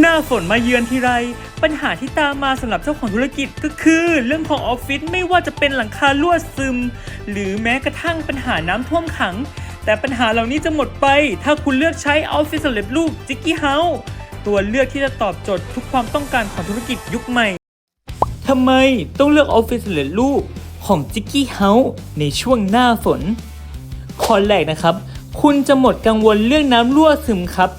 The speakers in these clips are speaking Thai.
หน้าฝนมาเยือนทีไร ปัญหาที่ตามมาสำหรับเจ้าของธุรกิจก็คือ เรื่องของออฟฟิศไม่ว่าจะเป็นหลังคารั่วซึม หรือแม้กระทั่งปัญหาน้ำท่วมขัง แต่ปัญหาเหล่านี้จะหมดไป ถ้าคุณเลือกใช้ออฟฟิศสำเร็จรูปจิกกี้เฮาตัวเลือกที่จะตอบโจทย์ทุกความต้องการของธุรกิจยุคใหม่ทำไมต้องเลือกออฟฟิศสำเร็จรูปของจิกกี้เฮาในช่วงหน้าฝนข้อแรกนะครับ คุณจะหมดกังวลเรื่องน้ำรั่วซึมครับ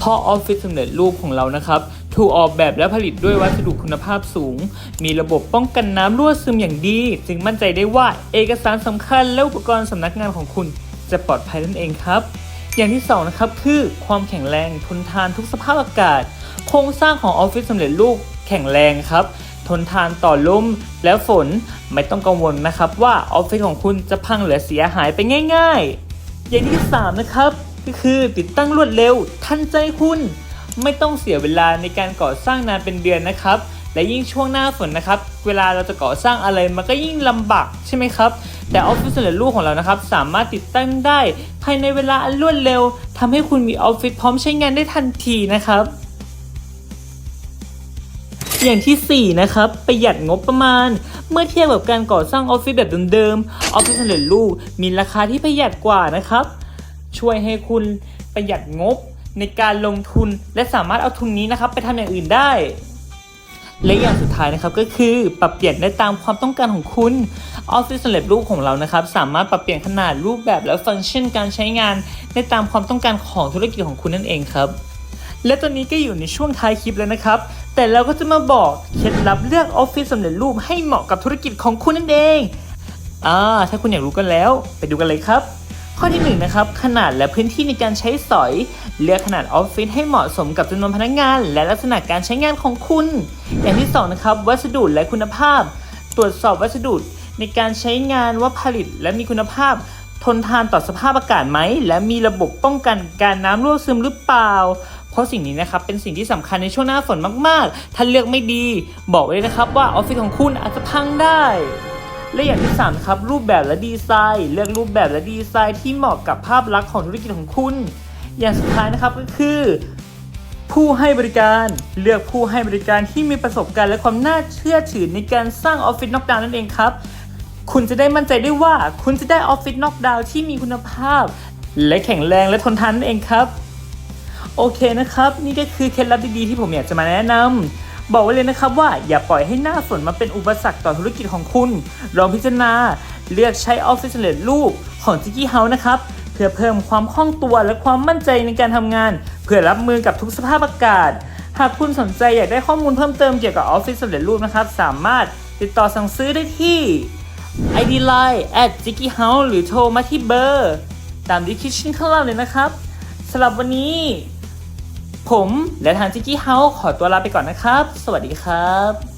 พราะออฟฟิศสำเร็จรูปของเรานะครับถูกออกแบบและผลิตด้วยวัสดุคุณภาพสูง มีระบบป้องกันน้ำรั่วซึมอย่างดี จึงมั่นใจได้ว่าเอกสารสำคัญและอุปกรณ์สำนักงานของคุณ จะปลอดภัยนั่นเองครับ อย่างที่สองนะครับคือความแข็งแรงทนทานทุกสภาพอากาศ โครงสร้างของออฟฟิศสำเร็จรูปแข็งแรงครับ ทนทานต่อลมและฝนไม่ต้องกังวลนะครับว่าออฟฟิศของคุณจะพังหรือเสียหายไปง่าย ๆ อย่างที่สามนะครับ ก็คือติดตั้งรวดเร็ว ทันใจคุณ ไม่ต้องเสียเวลาในการก่อสร้างนานเป็นเดือนนะครับ และยิ่งช่วงหน้าฝนนะครับ เวลาเราจะก่อสร้างอะไรมันก็ยิ่งลำบากใช่ไหมครับ แต่ออฟฟิศสำเร็จรูปของเรานะครับ สามารถติดตั้งได้ ภายในเวลาอันรวดเร็วทำให้คุณมีออฟฟิศพร้อมใช้งานได้ทันทีนะครับอย่างที่ 4 นะครับ ประหยัดงบประมาณ เมื่อเทียบกับการก่อสร้างออฟฟิศแบบเดิมๆออฟฟิศสำเร็จรูปมีราคาที่ประหยัดกว่านะครับ ช่วยให้คุณประหยัดงบในการลงทุนและสามารถเอาทุนนี้นะครับไปทำอย่างอื่นได้ และอย่างสุดท้ายนะครับก็คือปรับเปลี่ยนได้ตามความต้องการของคุณออฟฟิศสำเร็จรูปของเรานะครับ สามารถปรับเปลี่ยนขนาดรูปแบบและฟังก์ชันการใช้งานได้ตามความต้องการของธุรกิจของคุณนั่นเองครับและตอนนี้ก็อยู่ในช่วงท้ายคลิปแล้วนะครับ แต่เราก็จะมาบอกเคล็ดลับเลือกออฟฟิศสำเร็จรูปให้เหมาะกับธุรกิจของคุณนั่นเองอ่าถ้าคุณอยากรู้กันแล้ว ไปดูกันเลยครับ ข้อที่1นงนะครับขนาดและพื้นที่ในการใช้สอย เลือกขนาดออฟฟิศให้เหมาะสมกับจำนวนพนักงาน และลักษณะการใช้งานของคุณ อย่างที่2นะครับวัสดุและคุณภาพ ตรวจสอบวัสดุในการใช้งานว่าผลิตและมีคุณภาพ ทนทานต่อสภาพอากาศไหม และมีระบบป้องกันการน้ำรั่วซึมหรือเปล่า เพราะสิ่งนี้นะครับเป็นสิ่งที่สำคัญในช่วงหน้าฝนมากๆ ถ้าเลือกไม่ดี บอกไว้เลยนะครับว่าออฟฟิศของคุณอาจจะพังได้ และอย่างที่3ครับรูปแบบและดีไซน์ เลือกรูปแบบและดีไซน์ที่เหมาะกับภาพลักษณ์ของธุรกิจของคุณ อย่างสุดท้ายนะครับก็คือ ผู้ให้บริการเลือกผู้ให้บริการที่มีประสบการณ์และความน่าเชื่อถือในการสร้างออฟฟิศนอกดาวน์นั่นเองครับ คุณจะได้มั่นใจได้ว่า คุณจะได้ออฟฟิศนอกดาวน์ที่มีคุณภาพ และแข็งแรงและทนทานนั่นเองครับ โอเคนะครับ นี่ก็คือเคล็ดลับดีๆที่ผมอยากจะมาแนะนำ บอกไว้เลยนะครับว่าอย่าปล่อยให้หน้าฝนมาเป็นอุปสรรคต่อธุรกิจของคุณ ลองพิจารณา เลือกใช้ออฟฟิศเร็จรูปของ j i k i House นะครับ เพื่อเพิ่มความคล่องตัวและความมั่นใจในการทำงาน เพื่อรับมือกับทุกสภาพอากาศ หากคุณสนใจอยากได้ข้อมูลเพิ่มเติมเกี่ยวกับออฟฟิศเร็จรูปนะครับ สามารถติดต่อสั่งซื้อได้ที่ ID Line at j i k i House หรือโทรมาที่เบอร์ ตามดีคิชั่นข้างล่างเลยนะครับสำหรับวันนี้ ผมและทางจิกกี้เฮาขอตัวลาไปก่อนนะครับ สวัสดีครับ